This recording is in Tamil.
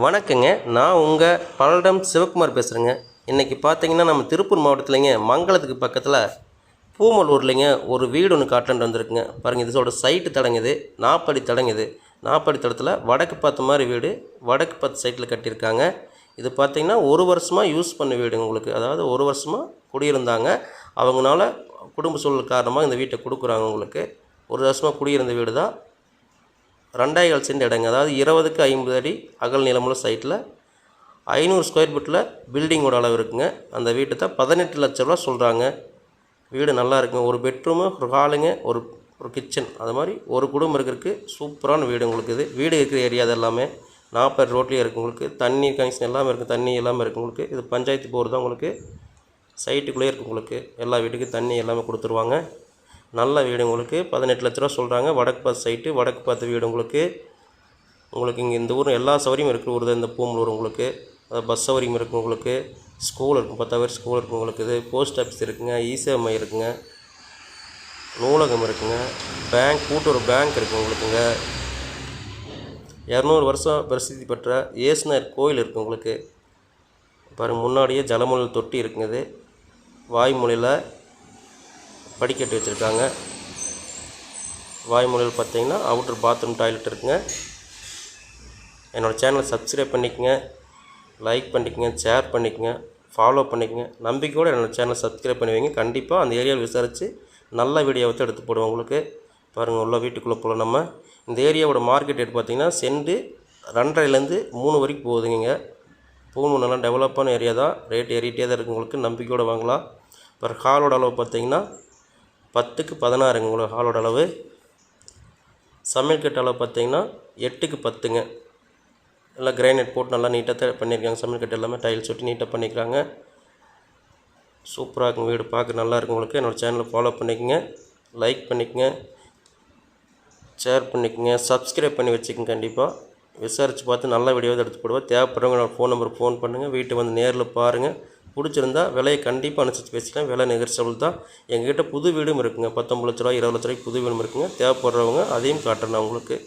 வணக்கங்க. நான் உங்கள் பல்லடம் சிவகுமார் பேசுகிறேங்க இன்றைக்கி பார்த்தீங்கன்னா நம்ம திருப்பூர் மாவட்டத்துலேங்க மங்களத்துக்கு பக்கத்தில் பூமலூர்லேங்க ஒரு வீடு ஒன்று காட்டலான்ட்டு வந்திருக்குங்க. பாருங்கள் இதோட சைட்டு தடங்குது நாற்படி தடங்குது நாற்படி தடத்தில் வடக்கு பார்த்த மாதிரி வீடு வடக்கு பார்த்த சைட்டில் கட்டியிருக்காங்க. இது பார்த்தீங்கன்னா ஒரு வருஷமாக யூஸ் பண்ண வீடுங்க உங்களுக்கு. அதாவது ஒரு வருஷமாக குடியிருந்தாங்க. அவங்களால குடும்ப சூழல் காரணமாக இந்த வீட்டை கொடுக்குறாங்க உங்களுக்கு. ஒரு வருஷமாக குடியிருந்த வீடு தான் ரெண்டாயிரம் சென்ட் இடங்க அதாவது இருபதுக்கு ஐம்பது அடி அகல் நிலமுள்ள சைட்டில் ஐநூறு ஸ்கொயர் ஃபீட்டில் பில்டிங்கோட அளவு இருக்குங்க. அந்த வீட்டை தான் பதினெட்டு லட்ச ரூபா சொல்கிறாங்க வீடு நல்லா இருக்குங்க. ஒரு பெட்ரூமு ஒரு ஹாலுங்க ஒரு ஒரு கிச்சன் அது மாதிரி ஒரு குடும்பம் இருக்கிறதுக்கு சூப்பரான வீடு உங்களுக்கு இது. வீடு இருக்கிற ஏரியா அது எல்லாமே நாற்பது ரோட்லேயே இருக்குது உங்களுக்கு. தண்ணி கனெக்ஷன் எல்லாமே இருக்குது தண்ணி எல்லாமே இருக்குது உங்களுக்கு. இது பஞ்சாயத்து போர் தான் உங்களுக்கு. சைட்டுக்குள்ளேயே இருக்குது உங்களுக்கு. எல்லா வீட்டுக்கும் தண்ணி எல்லாமே கொடுத்துருவாங்க. நல்ல வீடு உங்களுக்கு. பதினெட்டு லட்ச ரூபா சொல்கிறாங்க வடக்கு பார்த்து சைட்டு வடக்கு பார்த்த வீடு உங்களுக்கு. உங்களுக்கு இங்கே இந்த ஊர் எல்லா சௌகரியமும் இருக்குது ஊர் தான் இந்த பூம்பலூர் உங்களுக்கு. பஸ் சௌகரியம் இருக்குது உங்களுக்கு. ஸ்கூல் இருக்கும் பத்தாவது ஸ்கூல் இருக்கும் உங்களுக்கு. இது போஸ்ட் ஆஃபீஸ் இருக்குங்க. இசேஎம்ஐ இருக்குங்க. நூலகம் இருக்குங்க. பேங்க் கூட்டுறவு பேங்க் இருக்குது உங்களுக்குங்க. இரநூறு வருஷம் பிரசித்தி பெற்ற ஏசுநாயர் கோயில் இருக்குது உங்களுக்கு. பாருங்கள் முன்னாடியே ஜலமொழி தொட்டி இருக்குங்க இது. வாய்மொழியில் படிக்கட்டு வச்சுருக்காங்க. வாய்மொழியில் பார்த்தீங்கன்னா அவுட்ரு பாத்ரூம் டாய்லெட் இருக்குங்க. என்னோடய சேனலை சப்ஸ்கிரைப் பண்ணிக்கோங்க. லைக் பண்ணிக்கோங்க ஷேர் பண்ணிக்கோங்க ஃபாலோ பண்ணிக்கோங்க. நம்பிக்கையோடு என்னோடய சேனலை சப்ஸ்கிரைப் பண்ணி வைங்க. கண்டிப்பாக அந்த ஏரியாவில் விசாரித்து நல்ல வீடியோ வச்சு எடுத்து போடுவோம் உங்களுக்கு. பாருங்கள் உள்ள வீட்டுக்குள்ளே போல நம்ம. இந்த ஏரியாவோட மார்க்கெட் ரேட் பார்த்திங்கன்னா செண்டு ரெண்டரைலேருந்து மூணு வரைக்கும் போகுதுங்க. பூணு நல்லா டெவலப்பான ஏரியா தான். ரேட் ஏறிட்டே தான் இருக்குது உங்களுக்கு. நம்பிக்கையோடு வாங்கலாம். அப்புறம் ஹாலோட அளவு பார்த்திங்கன்னா பத்துக்கு பதினாறுங்க உங்களுக்கு ஹாலோட அளவு. சமையல் கட்டு அளவு பார்த்தீங்கன்னா எட்டுக்கு பத்துங்க. நல்லா கிரைனைட் போட்டு நல்லா நீட்டாக பண்ணியிருக்காங்க சமையல் கட்டு எல்லாமே டைல்ஸ் ஒட்டி நீட்டாக பண்ணிக்கிறாங்க. சூப்பராக இருக்கும் வீடு. பார்க்க நல்லா இருக்கும் உங்களுக்கு. என்னோடய சேனலை ஃபாலோ பண்ணிக்கோங்க. லைக் பண்ணிக்கோங்க. ஷேர் பண்ணிக்கோங்க. சப்ஸ்கிரைப் பண்ணி வச்சுக்கோங்க கண்டிப்பாக விசாரித்து பார்த்து நல்ல வீடியோவை எடுத்து போடுவேன். தேவைப்படுறவங்க ஃபோன் நம்பருக்கு ஃபோன் பண்ணுங்கள் வீட்டை வந்து நேரில் பாருங்கள் பிடிச்சிருந்தா விலையை கண்டிப்பாக அனுசரித்து பேசிக்கலாம். விலை நெகர்ச்சபிள் தான். எங்ககிட்ட புது வீடும் இருக்குங்க. பத்தொம்பது லட்ச ரூபா இருபது லட்ச ரூபாய்க்கு புது வீடும் இருக்குங்க. தேவைப்படுறவங்க அதையும் காட்டுறேன் நான் உங்களுக்கு.